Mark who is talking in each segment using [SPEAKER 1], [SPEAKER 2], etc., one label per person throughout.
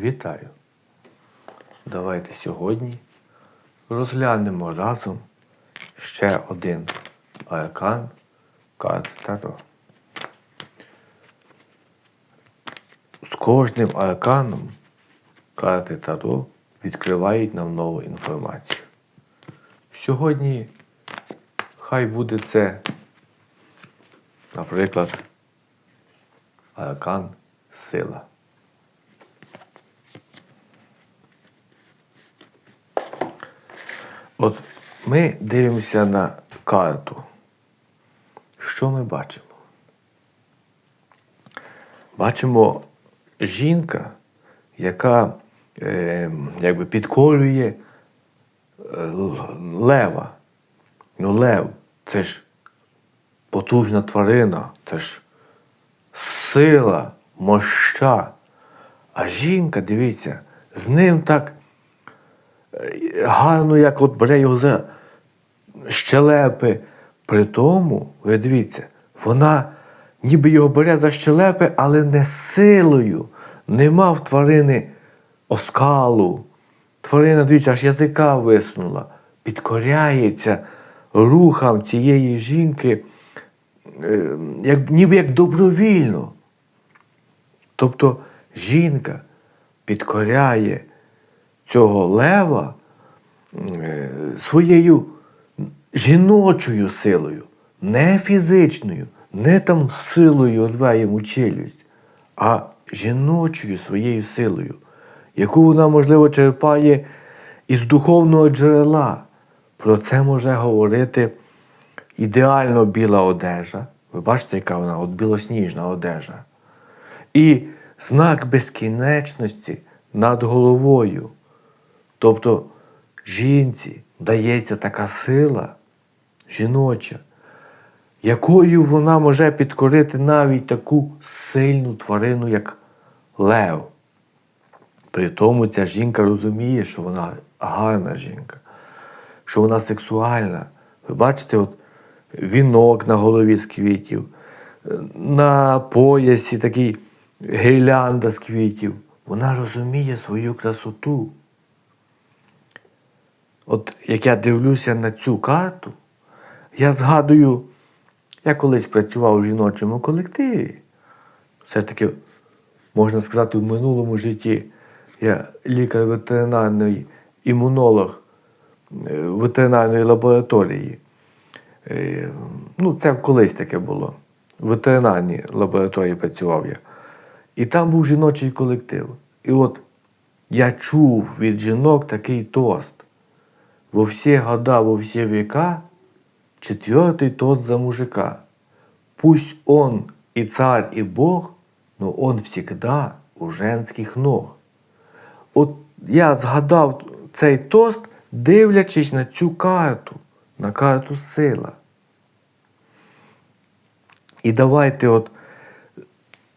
[SPEAKER 1] Вітаю! Давайте сьогодні розглянемо разом ще один аркан карт Таро. З кожним арканом карти Таро відкривають нам нову інформацію. Сьогодні хай буде це, наприклад, аркан сила. От ми дивимося на карту. Що ми бачимо? Бачимо жінка, яка е, якби підкорює е, лева. Ну, лев це ж потужна тварина, це ж сила, моща. А жінка, дивіться, з ним так гарно, як от бере його за щелепи. При тому, ви дивіться, вона ніби його бере за щелепи, але не силою. Нема в тварини оскалу. Тварина, дивіться, аж язика висунула, підкоряється рухам цієї жінки, е, як, ніби як добровільно. Тобто жінка підкоряє цього лева е, своєю жіночою силою, не фізичною, не там силою рве йому челюсть, а жіночою своєю силою, яку вона, можливо, черпає із духовного джерела. Про це може говорити ідеально біла одежа. Ви бачите, яка вона от білосніжна одежа. І знак безкінечності над головою. Тобто жінці дається така сила жіноча, якою вона може підкорити навіть таку сильну тварину, як лев. При тому ця жінка розуміє, що вона гарна жінка, що вона сексуальна. Ви бачите, от вінок на голові з квітів, на поясі такий гірлянда з квітів. Вона розуміє свою красоту. От як я дивлюся на цю карту, я згадую, я колись працював у жіночому колективі. Все ж таки, можна сказати, в минулому житті я лікар ветеринарний імунолог е, ветеринарної лабораторії. Е, Ну, це колись таке було. В ветеринарній лабораторії працював я. І там був жіночий колектив. І от я чув від жінок такий тост. Во все года, во все века, четвертый тост за мужика. Пусть он и царь, и Бог, но он всегда у женських ног. От я згадав цей тост, дивлячись на цю карту, на карту сила. І давайте от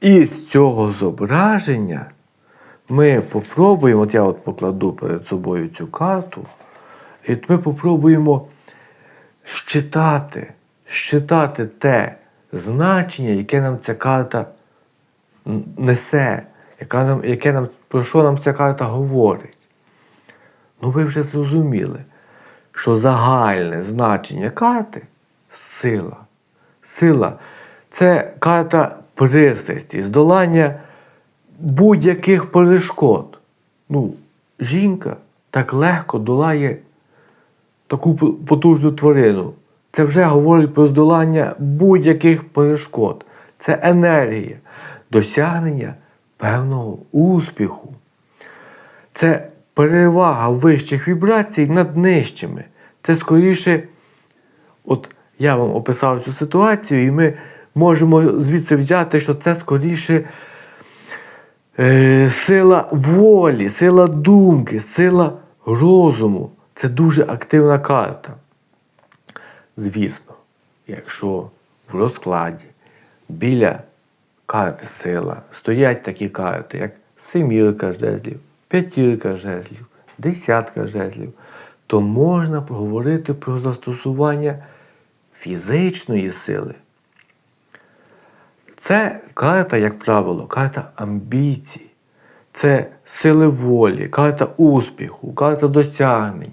[SPEAKER 1] із цього зображення ми попробуємо, от я от покладу перед собою цю карту, і ми попробуємо щитати, щитати те значення, яке нам ця карта несе, яка нам, яке нам, про що нам ця карта говорить. Ну ви вже зрозуміли, що загальне значення карти сила. Сила це карта пристрасті, здолання будь-яких перешкод. Ну, жінка так легко долає таку потужну тварину. Це вже говорить про здолання будь-яких перешкод. Це енергія, досягнення певного успіху. Це перевага вищих вібрацій над нижчими. Це скоріше, от я вам описав цю ситуацію, і ми можемо звідси взяти, що це скоріше е, сила волі, сила думки, сила розуму. Це дуже активна карта. Звісно, якщо в розкладі біля карти сила стоять такі карти, як семірка жезлів, п'ятірка жезлів, десятка жезлів, то можна поговорити про застосування фізичної сили. Це карта, як правило, карта амбіцій. це сили волі, карта успіху, карта досягнень,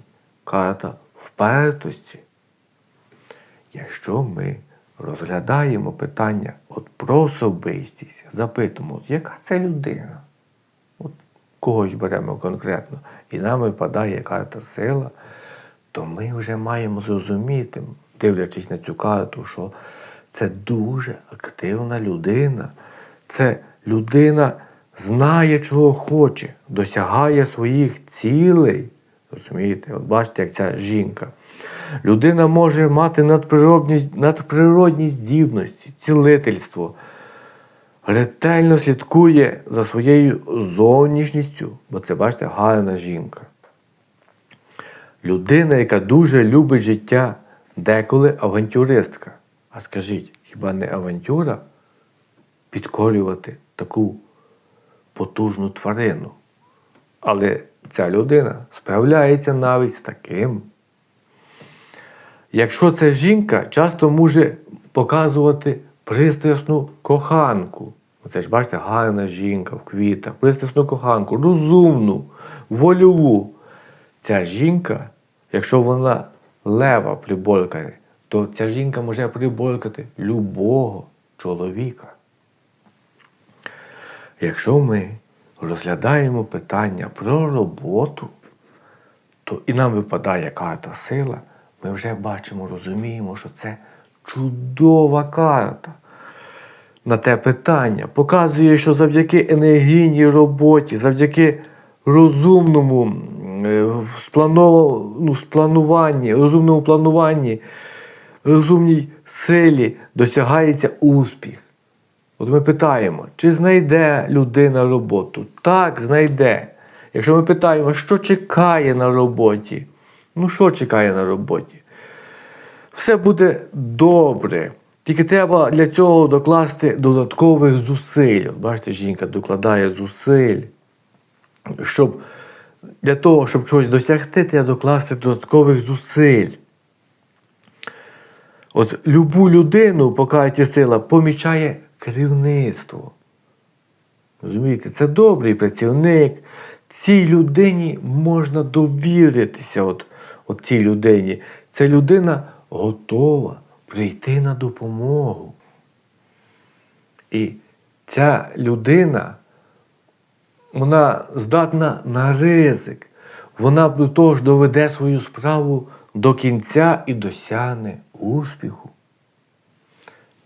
[SPEAKER 1] карта впертості. Якщо ми розглядаємо питання от про особистість, запитуємо, яка це людина? От когось беремо конкретно, і нам випадає карта сила, то ми вже маємо зрозуміти, дивлячись на цю карту, що це дуже активна людина. Це людина знає, чого хоче, досягає своїх цілей. Розумієте, от бачите, як ця жінка. Людина може мати надприродні, надприродні здібності, цілительство, ретельно слідкує за своєю зовнішністю, бо це, бачите, гарна жінка. Людина, яка дуже любить життя, деколи авантюристка. А скажіть, хіба не авантюра підкорювати таку потужну тварину? Але ця людина справляється навіть з таким. Якщо це жінка, часто може показувати пристрасну коханку. Оце ж бачите, гарна жінка в квітах, пристрасну коханку, розумну, вольову. Ця жінка, якщо вона лева приборкає, то ця жінка може приборкати любого чоловіка. Якщо ми розглядаємо питання про роботу, то і нам випадає карта сила, ми вже бачимо, розуміємо, що це чудова карта. На те питання показує, що завдяки енергійній роботі, завдяки розумному е, ну, сплануванні, розумному плануванні, розумній силі досягається успіх. От ми питаємо, чи знайде людина роботу? Так, знайде. Якщо ми питаємо, що чекає на роботі, ну що чекає на роботі? Все буде добре. Тільки треба для цього докласти додаткових зусиль. Бачите, жінка докладає зусиль. Щоб для того, щоб щось досягти, треба докласти додаткових зусиль. От любу людину, покаті сила, помічає керівництво. Розумієте, це добрий працівник. Цій людині можна довіритися. От, от цій людині. Ця людина готова прийти на допомогу. І ця людина, вона здатна на ризик. Вона до того ж доведе свою справу до кінця і досягне успіху.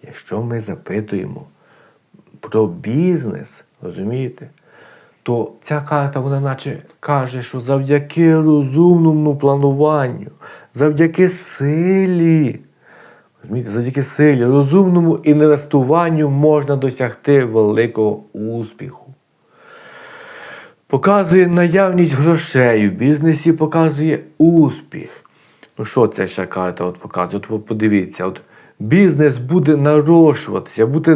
[SPEAKER 1] Якщо ми запитуємо про бізнес, розумієте, то ця карта, вона наче каже, що завдяки розумному плануванню, завдяки силі, розумієте, завдяки силі, розумному інвестуванню можна досягти великого успіху. Показує наявність грошей в бізнесі, показує успіх. Ну що це ще карта от показує? От подивіться, от бізнес буде нарощуватися, буде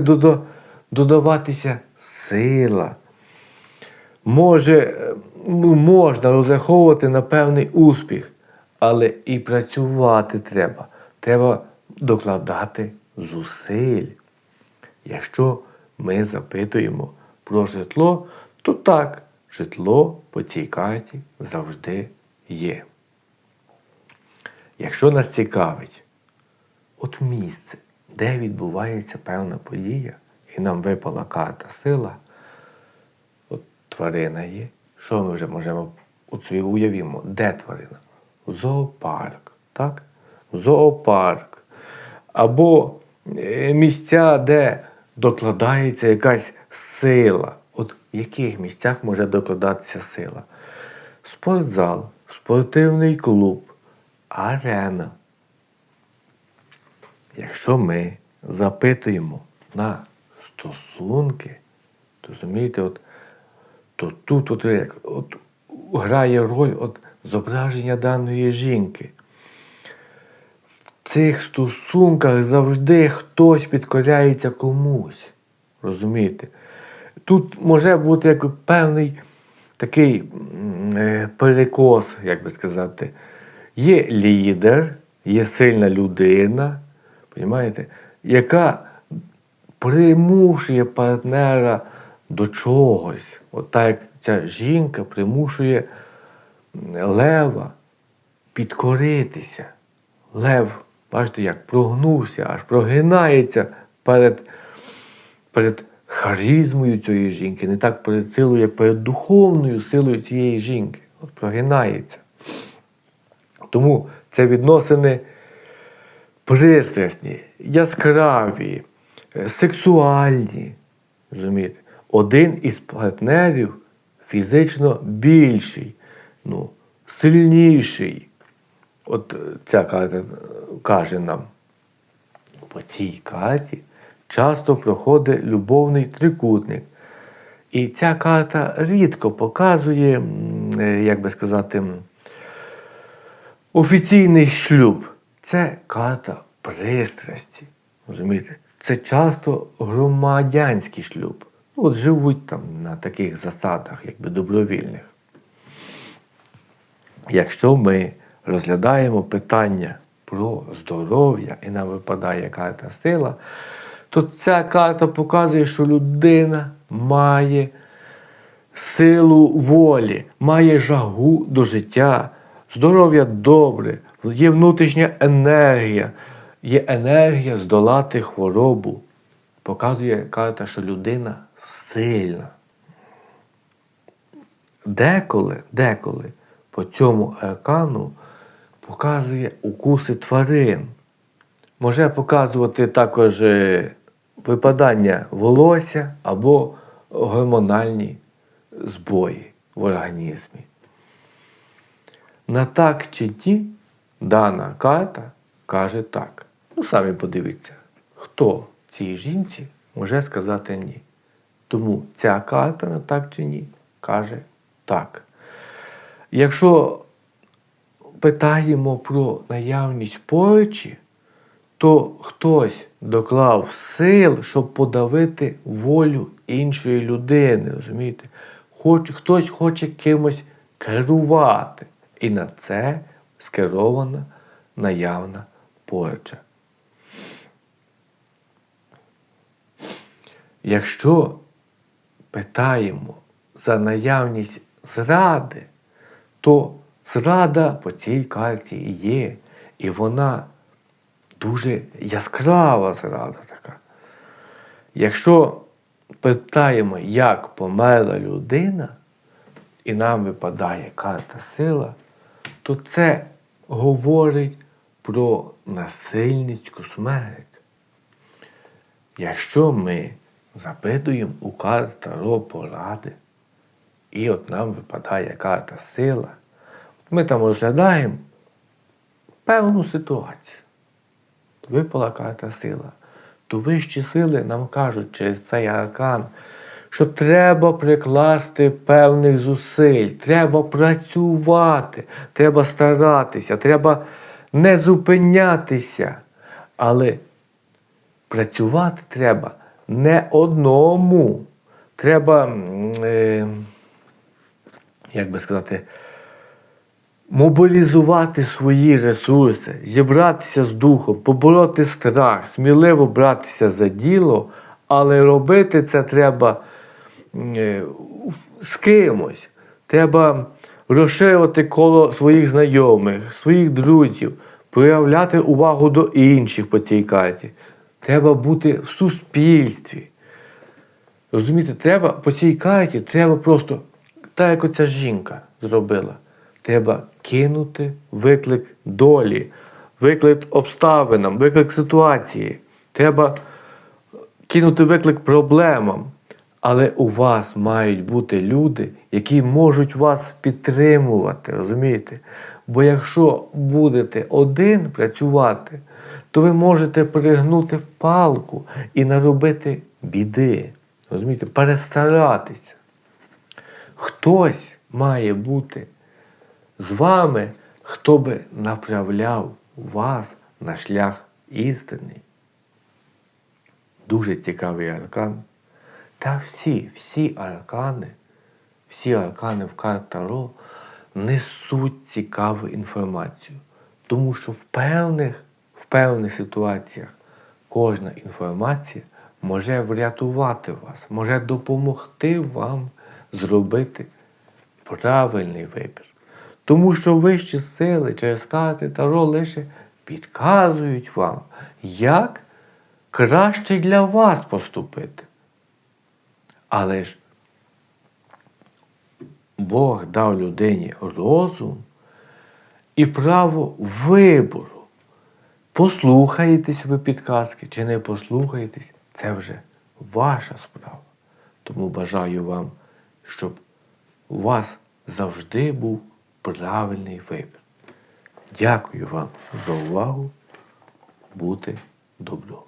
[SPEAKER 1] додаватися сила. Може, е, ну, можна розраховувати на певний успіх, але і працювати треба. Треба докладати зусиль. Якщо ми запитуємо про житло, то так, житло по цій карті завжди є. Якщо нас цікавить, от місце, де відбувається певна подія, і нам випала карта сила, от тварина є. Що ми вже можемо от собі уявімо, де тварина? Зоопарк, так? Зоопарк. Або е, місця, де докладається якась сила. От в яких місцях може докладатися сила? Спортзал, спортивний клуб, арена. Якщо ми запитуємо на стосунки, то розумієте, от, то тут от, от, грає роль от, зображення даної жінки. В цих стосунках завжди хтось підкоряється комусь. Розумієте? Тут може бути як певний такий е, перекос, як би сказати. Є лідер, є сильна людина, понімаєте, яка примушує партнера до чогось. От так як ця жінка примушує лева підкоритися. Лев, бачите, як прогнувся, аж прогинається перед, перед харизмою цієї жінки, не так перед силою, як перед духовною силою цієї жінки. От прогинається. Тому це відносини пристрасні, яскраві, е, сексуальні. Розумієте? Один із партнерів фізично більший, ну, сильніший. От е, ця карта е, каже нам, по цій карті часто проходить любовний трикутник. І ця карта рідко показує, як би сказати, офіційний шлюб. Це карта пристрасті. Розумієте? Це часто громадянський шлюб. От живуть там на таких засадах, якби добровільних. Якщо ми розглядаємо питання про здоров'я і нам випадає карта сила, то ця карта показує, що людина має силу волі, має жагу до життя, здоров'я добре, є внутрішня енергія, є енергія здолати хворобу. Показує карта, що людина сильна. Деколи, деколи по цьому аркану показує укуси тварин. Може показувати також е, випадання волосся або гормональні збої в організмі. На так чи ні дана карта каже так. Ну, самі подивіться, хто цій жінці може сказати ні. Тому ця карта на так чи ні каже так. Якщо питаємо про наявність порчі, то хтось доклав сил, щоб подавити волю іншої людини. розумієте? Хоч, хтось хоче кимось керувати. І на це скерована наявна порча. Якщо питаємо за наявність зради, то зрада по цій карті є. І вона дуже яскрава зрада така. Якщо питаємо, як померла людина, і нам випадає карта сила, то це говорить про насильницьку смерть. Якщо ми запитуємо у карт Таро поради, і от нам випадає карта сила, ми там розглядаємо певну ситуацію. Випала карта сила. То вищі сили нам кажуть через цей аркан, що треба прикласти певних зусиль, треба працювати, треба старатися, треба не зупинятися. Але працювати треба не одному. Треба, е, як би сказати, мобілізувати свої ресурси, зібратися з духом, побороти страх, сміливо братися за діло, але робити це треба з кимось. Треба розширювати коло своїх знайомих, своїх друзів, проявляти увагу до інших по цій карті. Треба бути в суспільстві. Розумієте, треба по цій карті треба просто, так як оця жінка зробила, треба кинути виклик долі, виклик обставинам, виклик ситуації. Треба кинути виклик проблемам. Але у вас мають бути люди, які можуть вас підтримувати, розумієте? Бо якщо будете один працювати, то ви можете перегнути палку і наробити біди. Розумієте, перестаратися. Хтось має бути з вами, хто би направляв вас на шлях істини. Дуже цікавий аркан. Та всі, всі аркани, всі аркани в карт Таро несуть цікаву інформацію. Тому що в певних, в певних ситуаціях кожна інформація може врятувати вас, може допомогти вам зробити правильний вибір. Тому що вищі сили через карти Таро лише підказують вам, як краще для вас поступити. Але ж Бог дав людині розум і право вибору. Послухаєтесь ви підказки чи не послухаєтесь, це вже ваша справа. Тому бажаю вам, щоб у вас завжди був правильний вибір. Дякую вам за увагу. Бути добро.